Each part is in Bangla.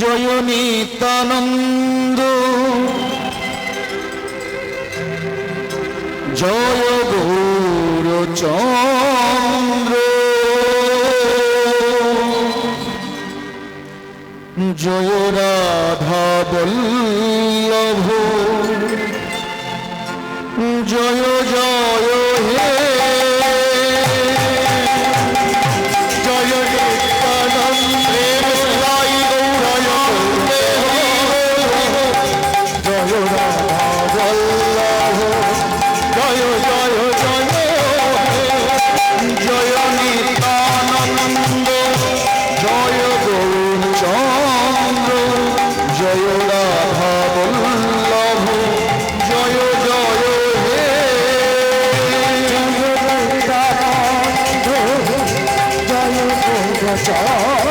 জয়নিতানন্দ। জয় গৌরচন্দ্র জয় রাধা বল্ল 爽啊啊。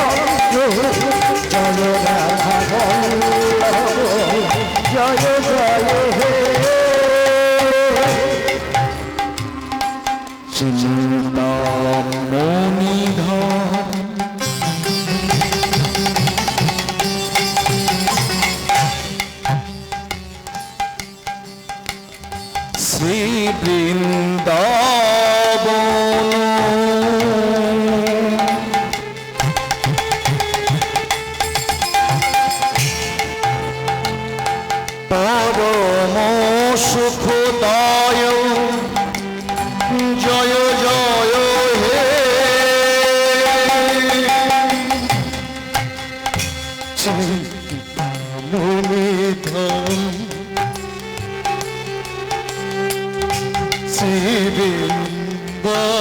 ধাম শ্রী oh.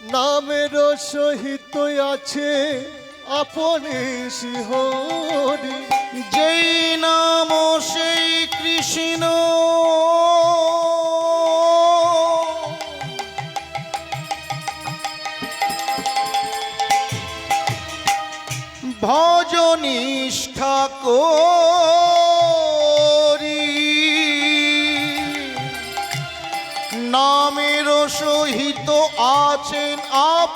নামের সহিত আছে আপনি শিহরি। যেই নাম সেই কৃষ্ণ। ভজনিষ্ঠা কো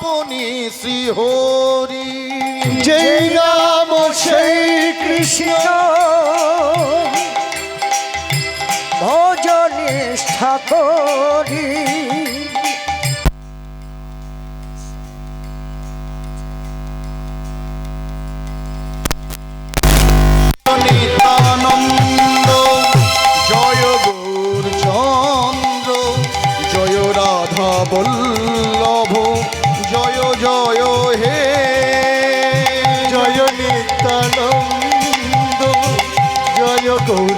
আপনি শ্রীহরি। যেই রাম সেই কৃষ্ণ। ভজন নিষ্ঠা করি। Go.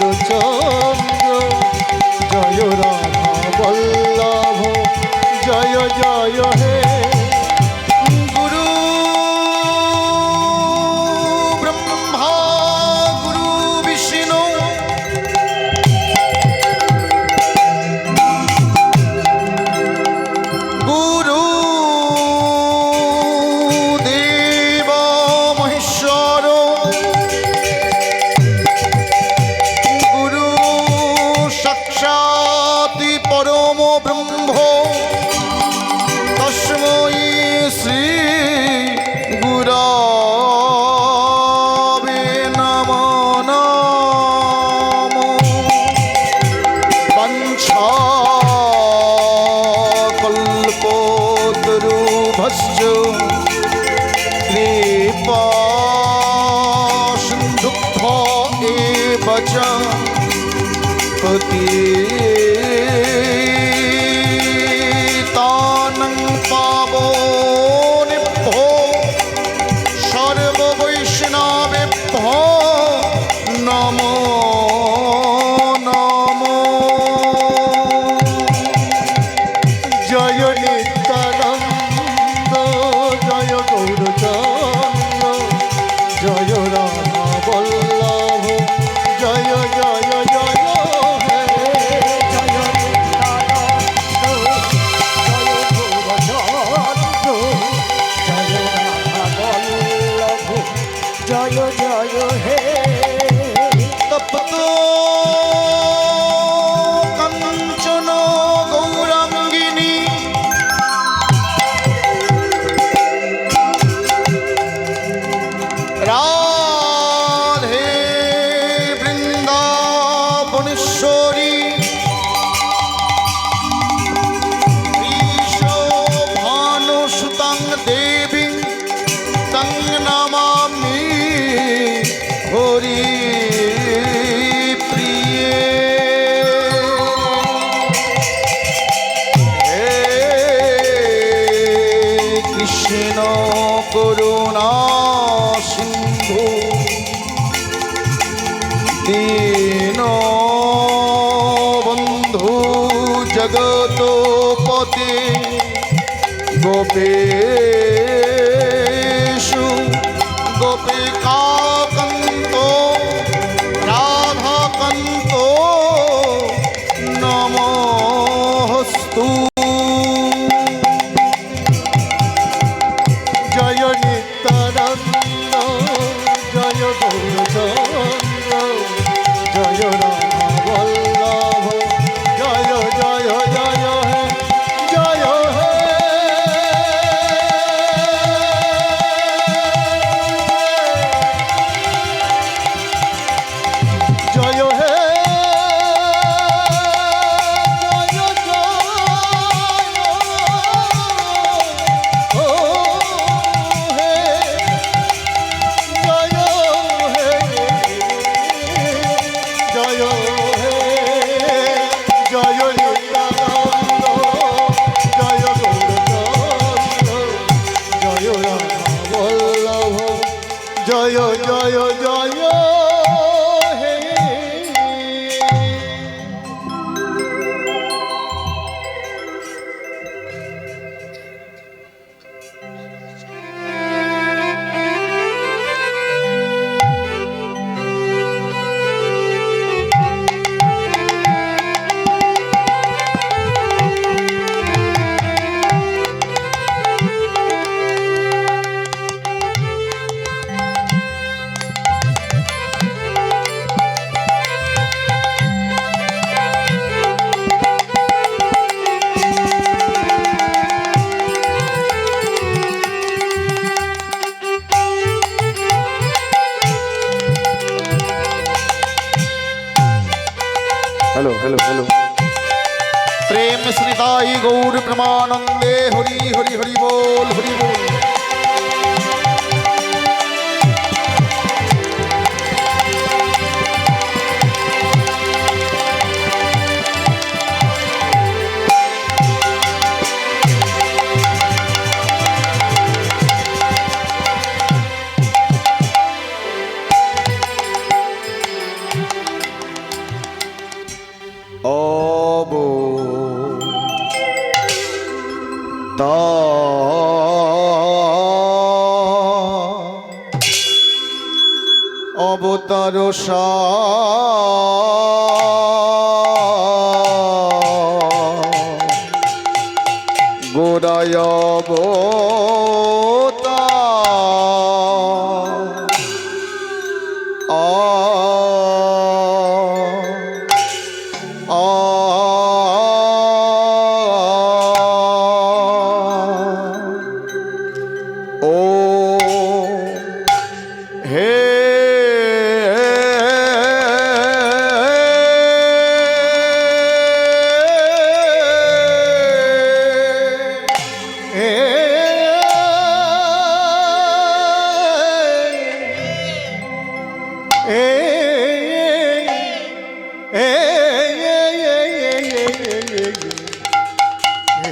দীন করুণা সিন্ধু। দীন বন্ধু জগৎপতি গোপে ত অবতার গোড়ায়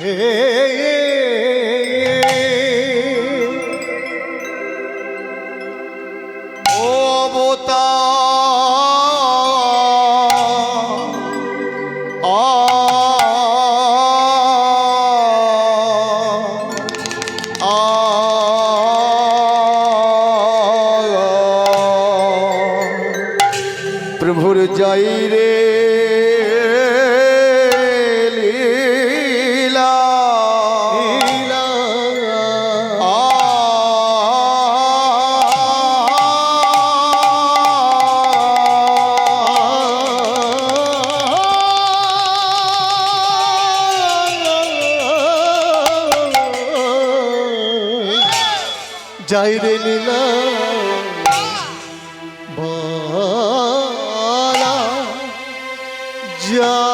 রে যাই রে নীলা যা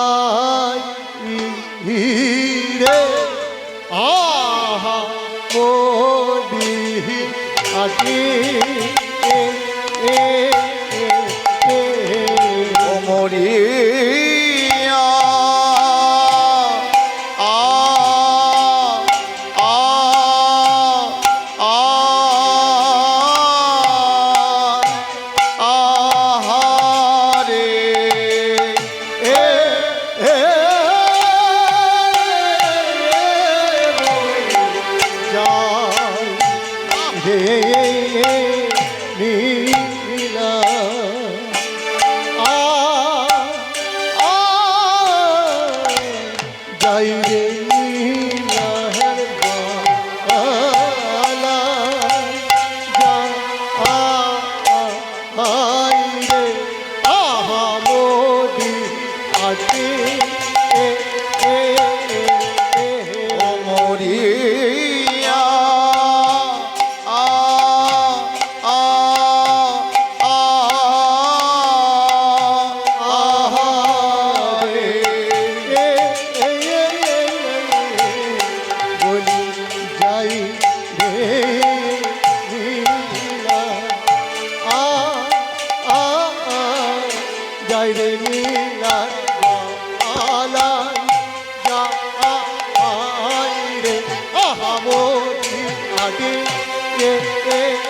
রে।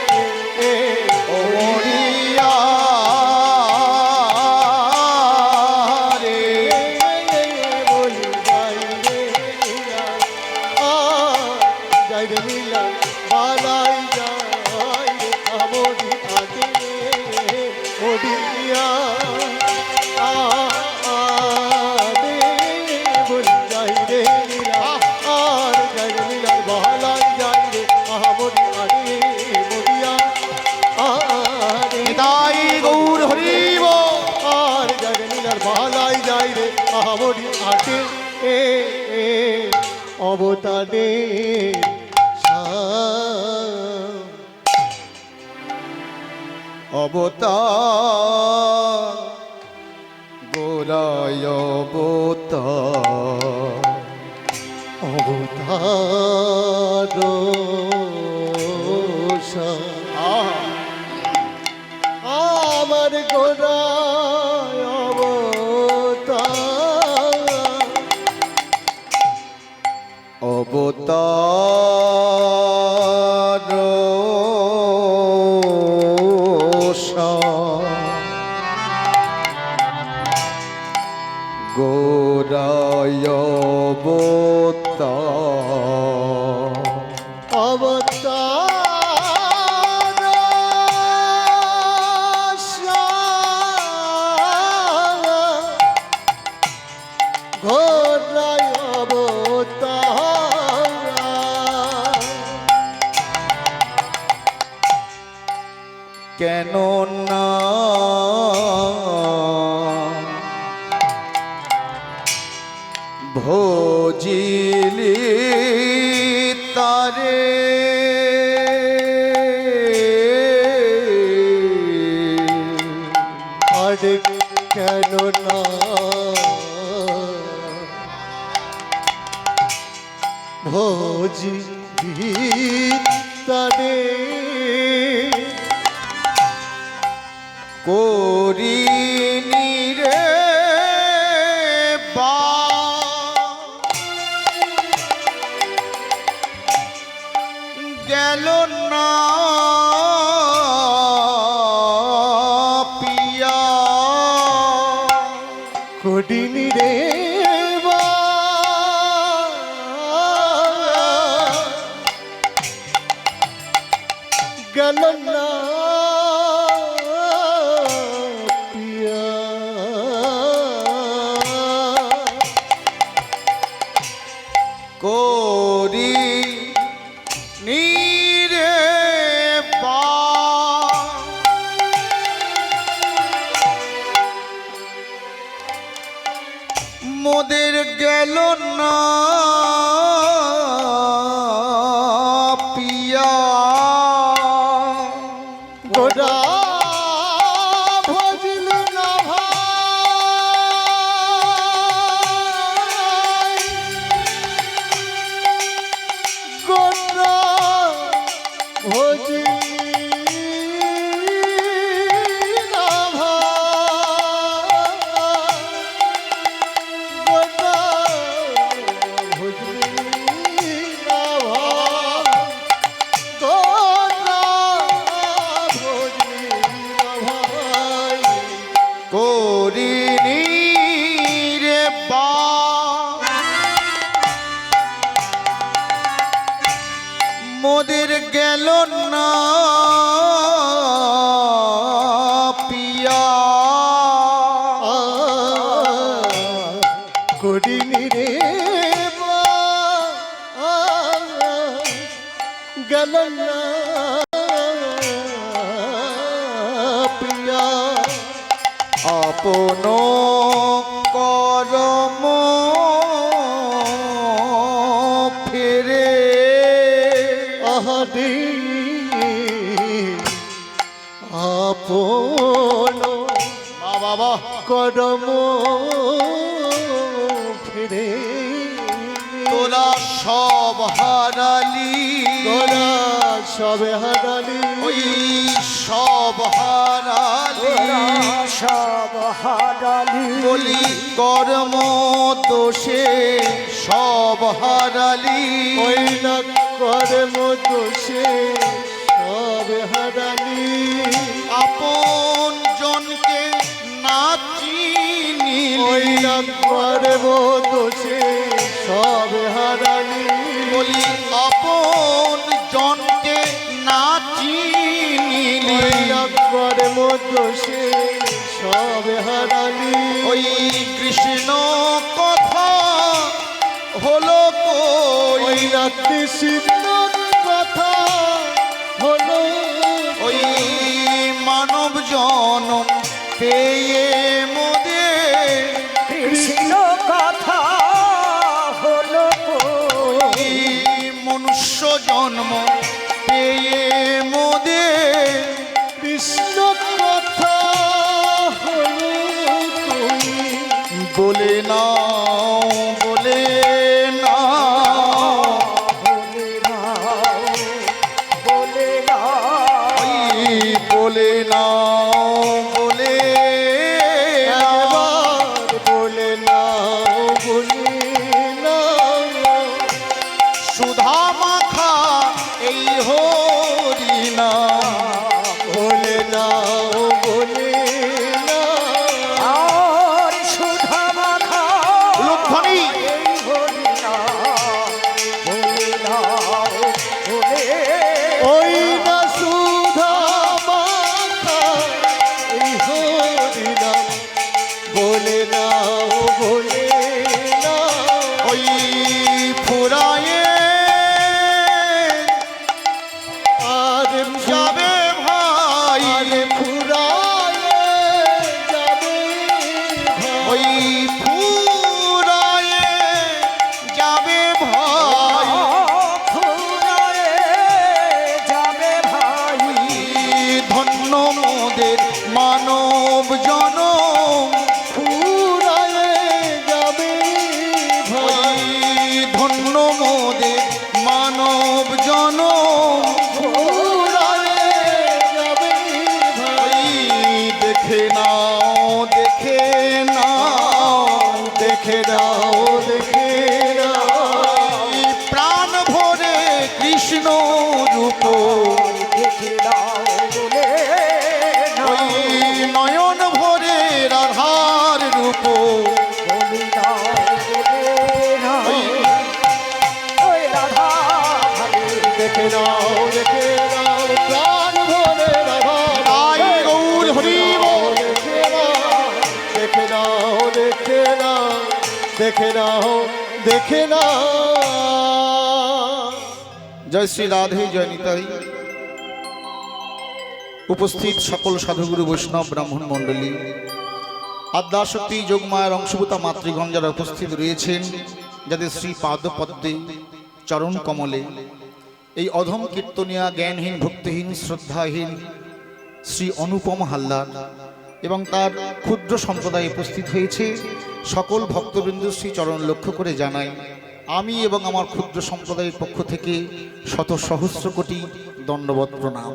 তাদের অবতার গোরায় অবতার অবতার আমার গোরা কেন না ভোজিলি গেল না। আহাদি আপন বাবা করম ফিরে। তোলা সব হারালি। গোরা সবে হারালি। ওই সব হারালি। সব হারালি। বলি কর্ম দোষে সব হারালি। ওই না করে মদোষে সবে হারালি। আপন জনকে না ওই চিনিলি না করে মদোষে সবে হারালি। বলি আপন জনকে না চিনিলি ওই না করে মদোষে সবে হারালি। ওই কৃষ্ণ কই ওই না দেখে নাও দেখে নাও। জয় শ্রী রাধে, জয় নিতাই। উপস্থিত সকল সাধুগুরু বৈষ্ণব, ব্রাহ্মণ মণ্ডলী আদ্যাশক্তি যোগমায়ের, অংশভূতা, মাতৃগণ যারা উপস্থিত রয়েছেন, যাদের শ্রী পাদপদ্মে চরণ কমলে, এই অধম কীর্তনিয়া জ্ঞানহীন, ভক্তিহীন, শ্রদ্ধাহীন শ্রী অনুপম হালদার এবং তার ক্ষুদ্র সম্প্রদায় উপস্থিত হয়েছে। সকল ভক্তবৃন্দ শ্রী চরণ লক্ষ্য করে জানাই আমি এবং আমার ক্ষুদ্র সম্প্রদায়ের পক্ষ থেকে শত সহস্র কোটি দণ্ডবত প্রণাম।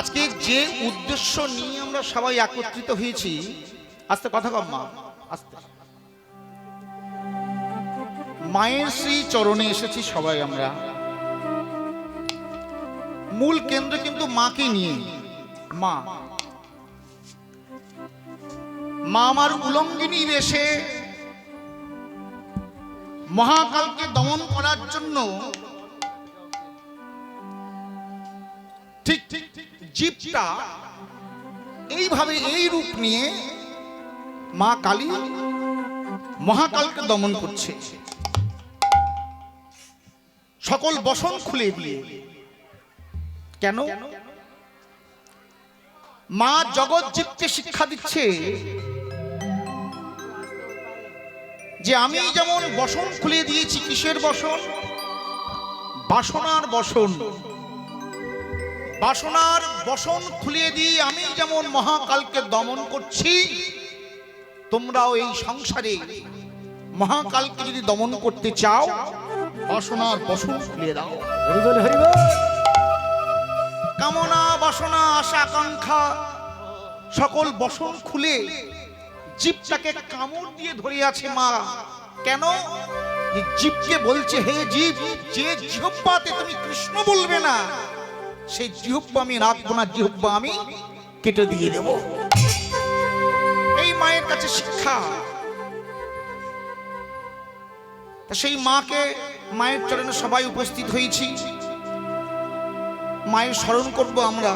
আজকে যে উদ্দেশ্য নিয়ে আমরা সবাই একত্রিত হয়েছি, আস্তে কথা কম মা, আস্তে। মায়ের শ্রী চরণে এসেছি সবাই আমরা। মূল কেন্দ্র কিন্তু মাকে নিয়ে। মা। মা আমার উলঙ্গিনী এসে মহাকালকে দমন করার জন্য ঠিক ঠিক জীবটা এইভাবে এই রূপ নিয়ে মা কালী মহাকালকে দমন করছে। সকল বসন খুলে দিয়ে। কেন? মা জগৎ জীবকে শিক্ষা দিচ্ছে যে আমি যেমন বসন খুলে দিয়েছি, কিসের বসন? বাসনার বসন। বাসনার বসন খুলিয়ে দিয়ে আমি যেমন মহাকালকে দমন করছি, তোমরাও এই সংসারে মহাকালকে যদি দমন করতে চাও, বাসনার বসন খুলিয়ে দাও। কামনা, বাসনা, আশা, আকাঙ্ক্ষা, সকল বসন খুলে জীবটাকে কামড় দিয়ে ধরে আছে মা। কেন? জীবকে বলছে, হে জীব, যে জিহ্বাতে তুমি কৃষ্ণ বলবে না, সেই জিহ্বা আমি রাখব না, জিহ্বা আমি কেটে দিয়ে দেব। এই মায়ের কাছে শিক্ষা। সেই মাকে মায়ের চরণে সবাই উপস্থিত হয়েছি। মায়ের স্মরণ করব আমরা।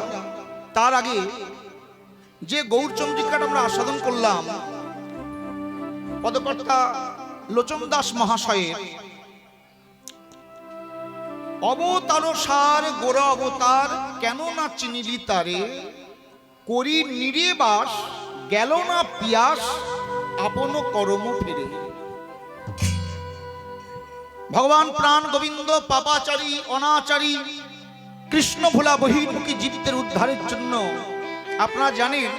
তার আগে যে গৌরচন্দ্রিকাটা আমরা আস্বাদন করলাম, পদকর্তা লোচন দাস মহাশয়ের, অবতার সার, গোরা অবতার, কেন না চিনিলি তারে? করি নিরে বাস, গেল না পিয়াস, আপন করম ফিরে। ভগবান প্রাণ গোবিন্দ, পাপাচারী, অনাচারী কৃষ্ণ ভোলা বহির্মুখী জীবদের উদ্ধারের জন্য আপনারা জানেন,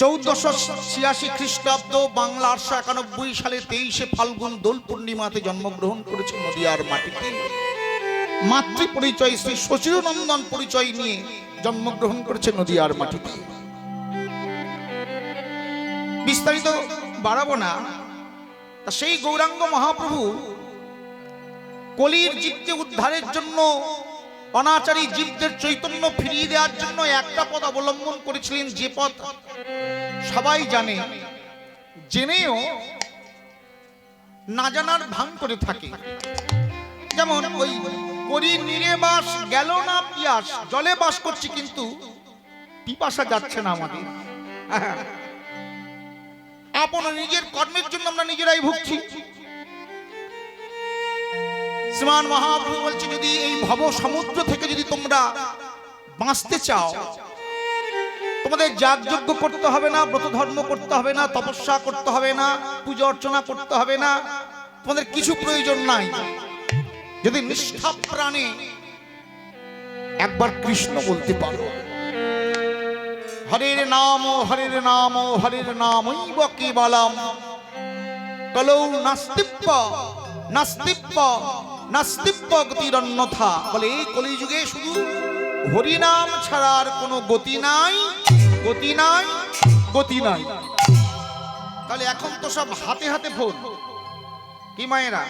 চৌদ্দশো ছিয়াশি খ্রিস্টাব্দ বাংলা আটশো একানব্বই সালে তেইশে ফাল্গুন দোল পূর্ণিমাতে জন্মগ্রহণ করেছে নদিয়ার মাটিতে। মাতৃ পরিচয় শ্রী শচীরনন্দন পরিচয় নিয়ে জন্মগ্রহণ করেছে নদিয়ার মাটিতে। বিস্তারিত বাড়াবো না, তা সেই গৌরাঙ্গ মহাপ্রভু কলির জীবকে উদ্ধারের জন্য অনাচারী জীবদের চৈতন্য ফিরিয়ে দেওয়ার জন্য একটা পথ অবলম্বন করেছিলেন যে পথ সবাই জানে। জেনেও না জানার ভান করে থাকে। যেমন ওই করি নিরে বাস গেল না পিয়াস, জলে বাস করছি কিন্তু পিপাসা যাচ্ছে না আমাদের। আপন নিজের কর্মের জন্য আমরা নিজেরাই ভুগছি। শ্রীমান মহাপ্রভু বলছে, যদি এই ভব সমুদ্র থেকে যদি তোমরা বাঁচতে চাও, তোমাদের যাগযজ্ঞ করতে হবে না ব্রত ধর্ম করতে হবে না, তপস্যা করতে হবে না, পূজা অর্চনা করতে হবে না, তোমাদের কিছু প্রয়োজন নাই। যদি নিষ্ঠা প্রাণে একবার কৃষ্ণ বলতে পারো, হরের নাম হরের নাম হরের নামৈব কেবলম, কলৌ নাস্তিব্য নাস্তিব্য নাস্তিব্য গতিরন্যথা। বলে, এই কলিযুগে শুধু হরিনাম ছাড়ার কোনো গতি নাই গতি নাই গতি নাই। তাহলে এখন তো সব হাতে হাতে ফোন। কি মায়েরা?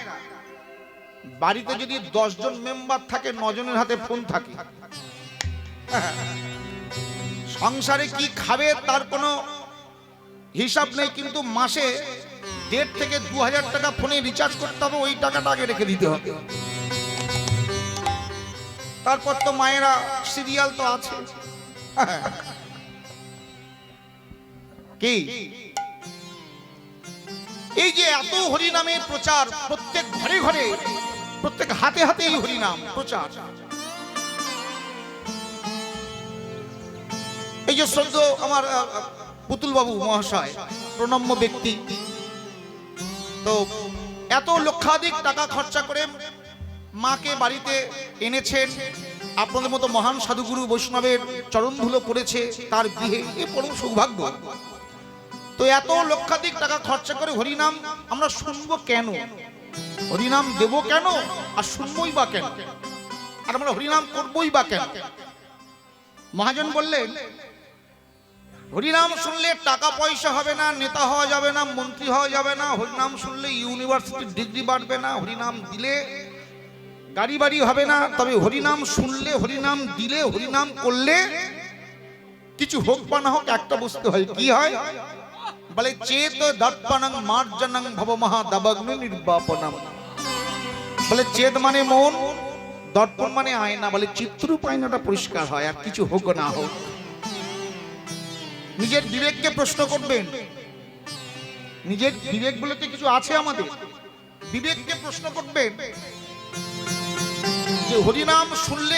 বাড়িতে যদি জন মেম্বার থাকে, নজনের হাতে ফোন থাকে। সংসারে কি খাবে তার কোনো হিসাব নেই, কিন্তু মাসে দেড় থেকে দু হাজার টাকা ফোনে রিচার্জ করতে হবে, ওই টাকাটা আগে রেখে দিতে হবে। তারপর তো মায়েরা সিরিয়াল তো আছে। কি? এই যে এত হরিনামের প্রচার, প্রত্যেক ঘরে ঘরে, প্রত্যেক হাতে হাতে এই হরিনাম প্রচার। এই যে শ্রদ্ধ আমার পুতুল বাবু মহাশয়, প্রণম্য ব্যক্তি তো এত লক্ষাধিক টাকা খরচা করে মাকে বাড়িতে এনেছেন। আপনাদের মতো মহান সাধুগুরু বৈষ্ণবের চরণ ধুলো পড়েছে, তার গৃহে এ পরম সৌভাগ্য। তো এত লক্ষাধিক টাকা খরচা করে হরিনাম আমরা শুনব কেন? হরিনাম দেব কেন? আর শুনবই বা কেন? আর আমরা হরিনাম করবই বা কেন? মহাজন বললেন হরিনাম শুনলে টাকা পয়সা হবে না, নেতা হওয়া যাবে না, মন্ত্রী হওয়া যাবে না, হরিনাম শুনলে ইউনিভার্সিটির ডিগ্রি বাড়বে না, হরিনাম দিলে গাড়ি বাড়ি হবে না, তবে হরিনাম শুনলে, হরিনাম দিলে, হরিনাম করলে কিছু হোক বা না হোক, একটা বস্তু হয়, কি হয়? বলে, চেত দর্পণং মার্জনং ভব মহা দাবাগ্ন নির্বাপনম। বলে, চেত মানে মন, দর্পণ মানে আয়না। বলে চিত্রূপ আয়নাটা পরিষ্কার হয়, আর কিছু হোক না হোক। নিজের বিবেককে প্রশ্ন করবেন। নিজের বিবেক বলে কিছু আছে আমাদের? বিবেককে প্রশ্ন করবেন যে হরিনাম শুনলে